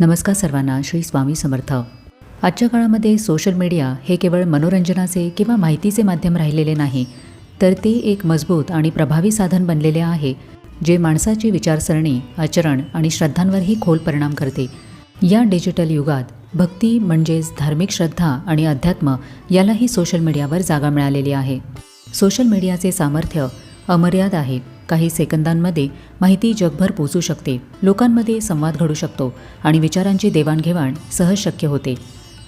नमस्कार सर्वांना श्री स्वामी समर्थ. आजच्या काळामध्ये सोशल मीडिया हे केवळ मनोरंजनाचे किंवा माहितीचे माध्यम राहिलेले नाही तर ते एक मजबूत आणि प्रभावी साधन बनलेले आहे जे माणसाची विचारसरणी आचरण आणि श्रद्धांवरही खोल परिणाम करते. या डिजिटल युगात भक्ती म्हणजेच धार्मिक श्रद्धा आणि अध्यात्म यालाही सोशल मीडियावर जागा मिळालेली आहे. सोशल मीडियाचे सामर्थ्य अमर्याद आहे. काही सेकंदांमध्ये माहिती जगभर पोचू शकते. लोकांमध्ये संवाद घडू शकतो आणि विचारांची देवाणघेवाण सहज शक्य होते.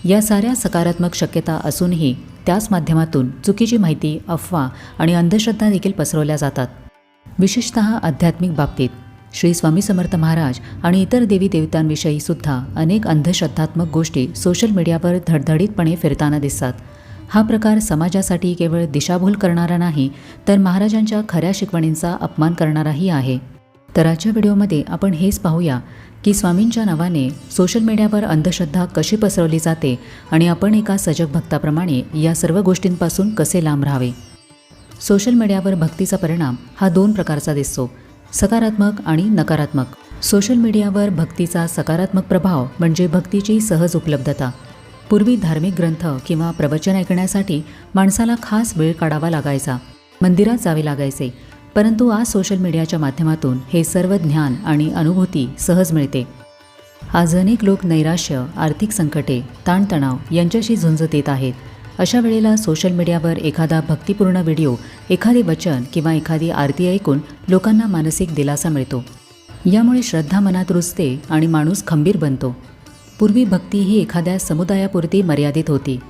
या साऱ्या सकारात्मक शक्यता असूनही त्याच माध्यमातून चुकीची माहिती अफवा आणि अंधश्रद्धा देखील पसरवल्या जातात. विशेषत आध्यात्मिक बाबतीत श्री स्वामी समर्थ महाराज आणि इतर देवी देवतांविषयी सुद्धा अनेक अंधश्रद्धात्मक गोष्टी सोशल मीडियावर धडधडीतपणे फिरताना दिसतात. हा प्रकार समाजासाठी केवळ दिशाभूल करणारा नाही तर महाराजांच्या खऱ्या शिकवणींचा अपमान करणाराही आहे. तर आजच्या व्हिडिओमध्ये आपण हेच पाहूया की स्वामींच्या नावाने सोशल मीडियावर अंधश्रद्धा कशी पसरवली जाते आणि आपण एका सजग भक्ताप्रमाणे या सर्व गोष्टींपासून कसे लांब राहावे? सोशल मीडियावर भक्तीचा परिणाम हा दोन प्रकारचा दिसतो सकारात्मक आणि नकारात्मक. सोशल मीडियावर भक्तीचा सकारात्मक प्रभाव म्हणजे भक्तीची सहज उपलब्धता. पूर्वी धार्मिक ग्रंथ किंवा प्रवचन ऐकण्यासाठी माणसाला खास वेळ काढावा लागायचा मंदिरात जावे लागायचे परंतु आज सोशल मीडियाच्या माध्यमातून हे सर्व ज्ञान आणि अनुभूती सहज मिळते. आज अनेक लोक नैराश्य आर्थिक संकटे ताणतणाव यांच्याशी झुंज देत आहेत. अशा वेळेला सोशल मीडियावर एखादा भक्तिपूर्ण व्हिडिओ एखादे वचन किंवा एखादी आरती ऐकून लोकांना मानसिक दिलासा मिळतो. यामुळे श्रद्धा मनात रुजते आणि माणूस खंबीर बनतो. पूर्वी भक्ती ही एखाद्या समुदायापुरती मर्यादित होती.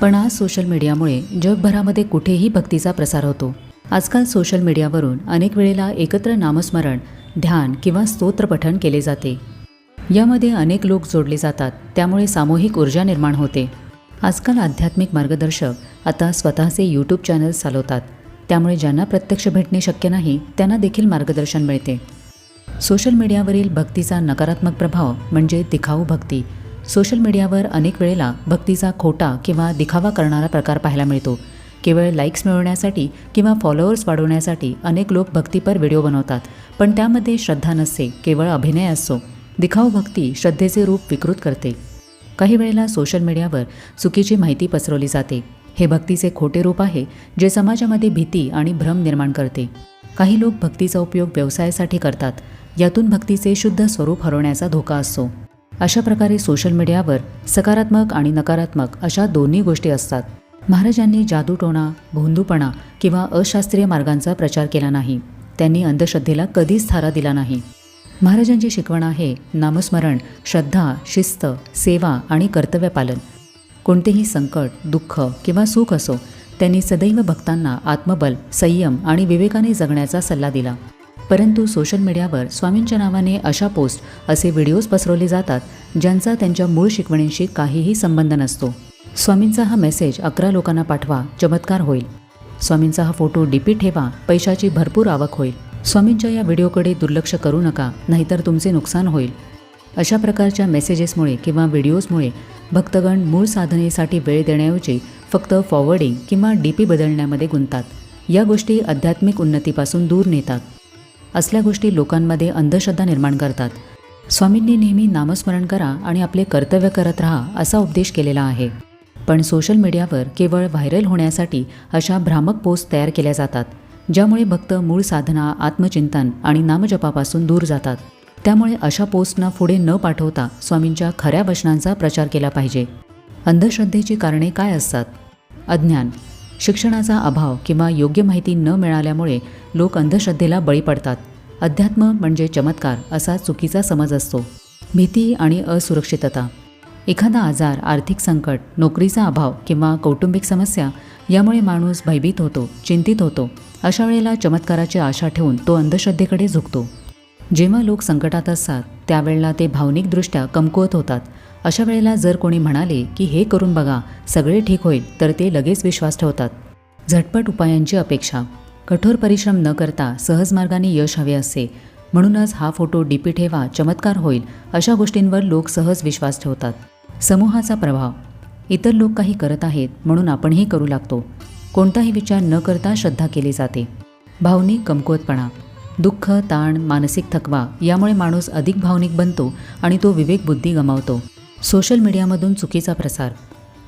पण आज सोशल मीडियामुळे जगभरामध्ये कुठेही भक्तीचा प्रसार होतो. आजकाल सोशल मीडियावरून अनेक वेळेला एकत्र नामस्मरण ध्यान किंवा स्तोत्रपठण केले जाते. यामध्ये अनेक लोक जोडले जातात त्यामुळे सामूहिक ऊर्जा निर्माण होते. आजकाल आध्यात्मिक मार्गदर्शक आता स्वतःचे यूट्यूब चॅनल्स चालवतात. त्यामुळे ज्यांना प्रत्यक्ष भेटणे शक्य नाही त्यांना देखील मार्गदर्शन मिळते. सोशल मीडियावरील भक्तीचा नकारात्मक प्रभाव म्हणजे दिखाऊ भक्ती. सोशल मीडियावर अनेक वेळेला भक्तीचा खोटा किंवा दिखावा करणारा प्रकार पाहायला मिळतो. केवळ लाईक्स मिळवण्यासाठी किंवा फॉलोअर्स वाढवण्यासाठी अनेक लोक भक्तीपर व्हिडिओ बनवतात पण त्यामध्ये श्रद्धा नसते केवळ अभिनय असतो. दिखाऊ भक्ती श्रद्धेचे रूप विकृत करते. काही वेळेला सोशल मीडियावर चुकीची माहिती पसरवली जाते. हे भक्तीचे खोटे रूप आहे जे समाजामध्ये भीती आणि भ्रम निर्माण करते. काही लोक भक्तीचा उपयोग व्यवसायासाठी करतात यातून भक्तीचे शुद्ध स्वरूप हरवण्याचा धोका असतो. अशा प्रकारे सोशल मीडियावर सकारात्मक आणि नकारात्मक अशा दोन्ही गोष्टी असतात. महाराजांनी जादूटोणा भोंदूपणा किंवा अशास्त्रीय मार्गांचा प्रचार केला नाही. त्यांनी अंधश्रद्धेला कधीच थारा दिला नाही. महाराजांची शिकवण आहे नामस्मरण श्रद्धा शिस्त सेवा आणि कर्तव्यपालन. कोणतेही संकट दुःख किंवा सुख असो त्यांनी सदैव भक्तांना आत्मबल संयम आणि विवेकाने जगण्याचा सल्ला दिला. परंतु सोशल मीडियावर स्वामींच्या नावाने अशा पोस्ट असे व्हिडिओज पसरवले जातात ज्यांचा त्यांच्या मूळ शिकवणींशी काहीही संबंध नसतो. स्वामींचा हा मेसेज अकरा लोकांना पाठवा चमत्कार होईल. स्वामींचा हा फोटो डीपी ठेवा पैशाची भरपूर आवक होईल. स्वामींच्या या व्हिडिओकडे दुर्लक्ष करू नका नाहीतर तुमचे नुकसान होईल. अशा प्रकारच्या मेसेजेसमुळे किंवा व्हिडिओजमुळे भक्तगण मूळ साधनेसाठी वेळ देण्याऐवजी फक्त फॉरवर्डिंग किंवा डी पी बदलण्यामध्ये गुंततात. या गोष्टी आध्यात्मिक उन्नतीपासून दूर नेतात. असल्या गोष्टी लोकांमध्ये अंधश्रद्धा निर्माण करतात. स्वामींनी नेहमी नामस्मरण करा आणि आपले कर्तव्य करत राहा असा उपदेश केलेला आहे. पण सोशल मीडियावर केवळ व्हायरल होण्यासाठी अशा भ्रामक पोस्ट तयार केल्या जातात ज्यामुळे भक्त मूळ साधना आत्मचिंतन आणि नामजपापासून दूर जातात. त्यामुळे अशा पोस्टना पुढे न पाठवता स्वामींच्या खऱ्या वचनांचा प्रचार केला पाहिजे. अंधश्रद्धेची कारणे काय असतात? अज्ञान शिक्षणाचा अभाव किंवा योग्य माहिती न मिळाल्यामुळे लोक अंधश्रद्धेला बळी पडतात. अध्यात्म म्हणजे चमत्कार असा चुकीचा समज असतो. भीती आणि असुरक्षितता. एखादा आजार आर्थिक संकट नोकरीचा अभाव किंवा कौटुंबिक समस्या यामुळे माणूस भयभीत होतो चिंतित होतो. अशा वेळेला चमत्काराची आशा ठेवून तो अंधश्रद्धेकडे झुकतो. जेव्हा लोक संकटात असतात त्यावेळेला ते भावनिकदृष्ट्या कमकुवत होतात. अशा वेळेला जर कोणी म्हणाले की हे करून बघा सगळे ठीक होईल तर ते लगेच विश्वास ठेवतात. झटपट उपायांची अपेक्षा. कठोर परिश्रम न करता सहज मार्गाने यश हवे असते म्हणूनच हा फोटो डीपी ठेवा चमत्कार होईल अशा गोष्टींवर लोक सहज विश्वास ठेवतात. समूहाचा प्रभाव. इतर लोक काही करत आहेत म्हणून आपणही करू लागतो. कोणताही विचार न करता श्रद्धा केली जाते. भावनिक कमकुवतपणा. दुःख ताण मानसिक थकवा यामुळे माणूस अधिक भावनिक बनतो आणि तो विवेकबुद्धी गमावतो. सोशल मीडियामधून चुकीचा प्रसार.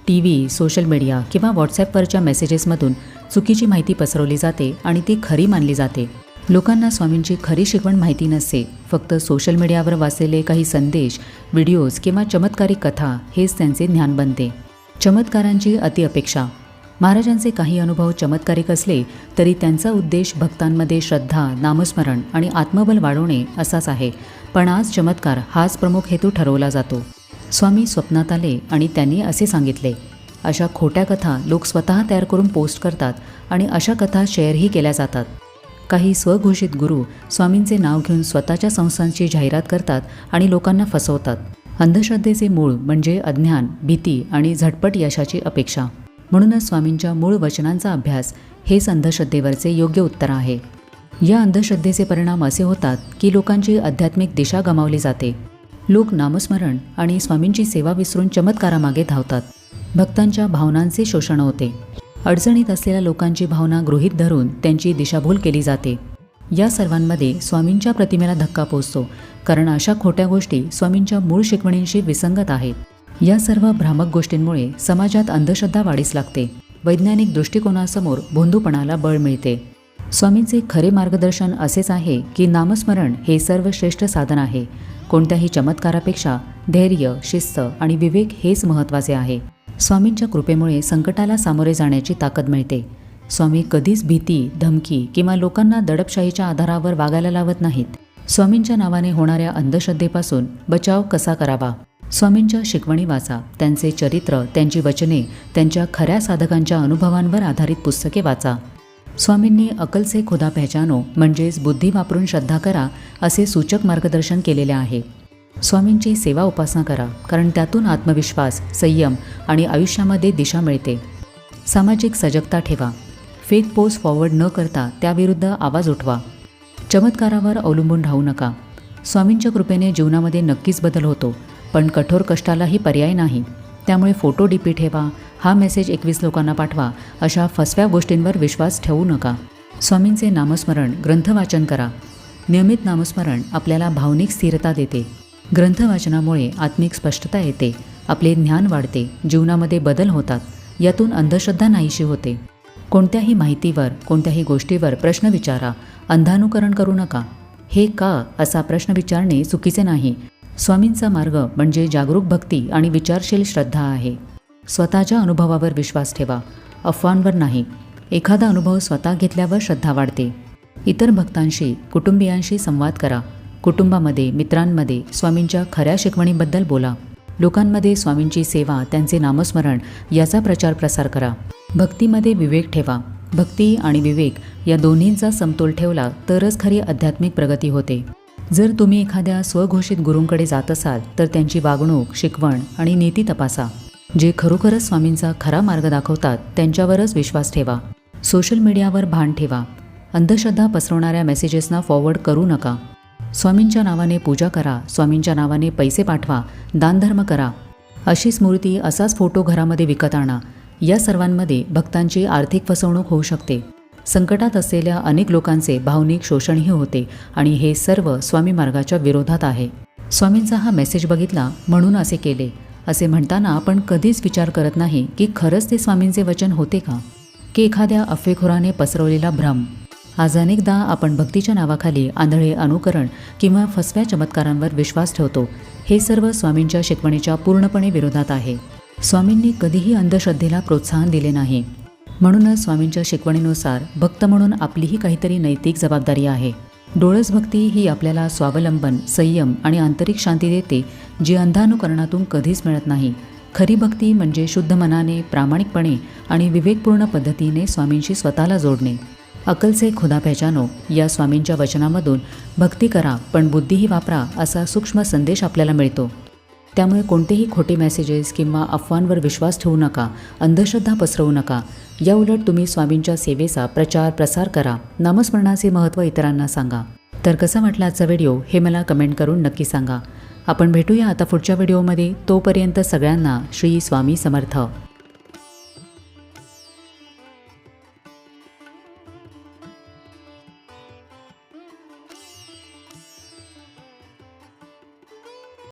टी व्ही सोशल मीडिया किंवा व्हॉट्सॲपवरच्या मेसेजेसमधून चुकीची माहिती पसरवली जाते आणि ती खरी मानली जाते. लोकांना स्वामींची खरी शिकवण माहिती नसते. फक्त सोशल मीडियावर वाचलेले काही संदेश व्हिडिओज किंवा चमत्कारिक कथा हेच त्यांचे ज्ञान बनते. चमत्कारांची अतिअपेक्षा महाराजांचे काही अनुभव चमत्कारिक असले तरी त्यांचा उद्देश भक्तांमध्ये श्रद्धा नामस्मरण आणि आत्मबल वाढवणे असाच आहे. पण आज चमत्कार हाच प्रमुख हेतू ठरवला जातो. स्वामी स्वप्नात आले आणि त्यांनी असे सांगितले अशा खोट्या कथा लोक स्वतः तयार करून पोस्ट करतात आणि अशा कथा शेअरही केल्या जातात. काही स्वघोषित गुरु स्वामींचे नाव घेऊन स्वतःच्या संस्थांची जाहिरात करतात आणि लोकांना फसवतात. अंधश्रद्धेचे मूळ म्हणजे अज्ञान भीती आणि झटपट यशाची अपेक्षा. म्हणूनच स्वामींच्या मूळ वचनांचा अभ्यास हेच अंधश्रद्धेवरचे योग्य उत्तर आहे. या अंधश्रद्धेचे परिणाम असे होतात की लोकांची आध्यात्मिक दिशा गमावली जाते. लोक नामस्मरण आणि स्वामींची सेवा विसरून चमत्कारामागे धावतात. भक्तांच्या भावनांचे शोषण होते. अडचणीत असलेल्या लोकांची भावना गृहीत धरून त्यांची दिशाभूल केली जाते. या सर्वांमध्ये स्वामींच्या प्रतिमेला धक्का पोचतो कारण अशा खोट्या गोष्टी स्वामींच्या मूळ शिकवणींशी विसंगत आहेत. या सर्व भ्रामक गोष्टींमुळे समाजात अंधश्रद्धा वाढीस लागते. वैज्ञानिक दृष्टिकोनासमोर भोंदूपणाला बळ मिळते. स्वामींचे खरे मार्गदर्शन असेच आहे की नामस्मरण हे सर्वश्रेष्ठ साधन आहे. कोणत्याही चमत्कारापेक्षा धैर्य शिस्त आणि विवेक हेच महत्त्वाचे आहे. स्वामींच्या कृपेमुळे संकटाला सामोरे जाण्याची ताकद मिळते. स्वामी कधीच भीती धमकी किंवा लोकांना दडपशाहीच्या आधारावर वागायला लावत नाहीत. स्वामींच्या नावाने होणाऱ्या अंधश्रद्धेपासून बचाव कसा करावा? स्वामींच्या शिकवणी वाचा त्यांचे चरित्र त्यांची वचने त्यांच्या खऱ्या साधकांच्या अनुभवांवर आधारित पुस्तके वाचा. स्वामींनी अकल से खुदा पहचानो म्हणजेच बुद्धी वापरून श्रद्धा करा असे सूचक मार्गदर्शन केलेले आहे. स्वामींची सेवा उपासना करा कारण त्यातून आत्मविश्वास संयम आणि आयुष्यामध्ये दिशा मिळते. सामाजिक सजगता ठेवा. फेक पोस्ट फॉरवर्ड न करता त्याविरुद्ध आवाज उठवा. चमत्कारावर अवलंबून राहू नका. स्वामींच्या कृपेने जीवनामध्ये नक्कीच बदल होतो पण कठोर कष्टालाही पर्याय नाही. त्यामुळे फोटो डीपी ठेवा हा मेसेज एकवीस लोकांना पाठवा अशा फसव्या गोष्टींवर विश्वास ठेवू नका. स्वामींचे नामस्मरण ग्रंथवाचन करा. नियमित नामस्मरण आपल्याला भावनिक स्थिरता देते. ग्रंथवाचनामुळे आत्मिक स्पष्टता येते. आपले ज्ञान वाढते. जीवनामध्ये बदल होतात. यातून अंधश्रद्धा नाहीशी होते. कोणत्याही माहितीवर कोणत्याही गोष्टीवर प्रश्न विचारा. अंधानुकरण करू नका. हे का? असा प्रश्न विचारणे चुकीचे नाही. स्वामींचा मार्ग म्हणजे जागरूक भक्ती आणि विचारशील श्रद्धा आहे. स्वतःच्या अनुभवावर विश्वास ठेवा. अफवांवर नाही. एखादा अनुभव स्वतः घेतल्यावर श्रद्धा वाढते. इतर भक्तांशी कुटुंबियांशी संवाद करा. कुटुंबामध्ये मित्रांमध्ये स्वामींच्या खऱ्या शिकवणीबद्दल बोला. लोकांमध्ये स्वामींची सेवा त्यांचे नामस्मरण याचा प्रचार प्रसार करा. भक्तीमध्ये विवेक ठेवा. भक्ती आणि विवेक या दोन्हींचा समतोल ठेवला तरच खरी आध्यात्मिक प्रगती होते. जर तुम्ही एखाद्या स्वघोषित गुरूंकडे जात असाल तर त्यांची वागणूक शिकवण आणि नीती तपासा. जे खरोखरच स्वामींचा खरा मार्ग दाखवतात त्यांच्यावरच विश्वास ठेवा. सोशल मीडियावर भान ठेवा. अंधश्रद्धा पसरवणाऱ्या मेसेजेसना फॉरवर्ड करू नका. स्वामींच्या नावाने पूजा करा स्वामींच्या नावाने पैसे पाठवा दानधर्म करा. अशी स्मृती असाच फोटो घरामध्ये विकत आणा. या सर्वांमध्ये भक्तांची आर्थिक फसवणूक होऊ शकते. संकटात असलेल्या अनेक लोकांचे भावनिक शोषणही होते आणि हे सर्व स्वामी मार्गाच्या विरोधात आहे. स्वामींचा हा मेसेज बघितला म्हणून असे केले. असे म्हणताना आपण कधीच विचार करत नाही की खरंच ते स्वामींचे वचन होते का? की एखाद्या अफवेखोराने पसरवलेला भ्रम. आज अनेकदा आपण भक्तीच्या नावाखाली आंधळे अनुकरण किंवा फसव्या चमत्कारांवर विश्वास ठेवतो. हे सर्व स्वामींच्या शिकवणीच्या पूर्णपणे विरोधात आहे. स्वामींनी कधीही अंधश्रद्धेला प्रोत्साहन दिले नाही. म्हणूनच स्वामींच्या शिकवणीनुसार भक्त म्हणून आपलीही काहीतरी नैतिक जबाबदारी आहे. डोळस भक्ती ही आपल्याला स्वावलंबन संयम आणि आंतरिक शांती देते जी अंधानुकरणातून कधीच मिळत नाही. खरी भक्ती म्हणजे शुद्ध मनाने प्रामाणिकपणे आणि विवेकपूर्ण पद्धतीने स्वामींशी स्वतःला जोडणे. अकलचे खुदा पहचानो या स्वामींच्या वचनामधून भक्ती करा पण बुद्धीही वापरा असा सूक्ष्म संदेश आपल्याला मिळतो. त्यामुळे कोणतेही खोटे मेसेजेस किंवा अफवांवर विश्वास ठेवू नका अंधश्रद्धा पसरवू नका. या उलट तुम्ही स्वामींच्या सेवेचा प्रचार प्रसार करा. नामस्मरणाचे महत्त्व इतरांना सांगा. तर कसा वाटला आजचा व्हिडिओ हे मला कमेंट करून नक्की सांगा. आपण भेटूया आता पुढच्या व्हिडिओमध्ये. तोपर्यंत सगळ्यांना श्री स्वामी समर्थ.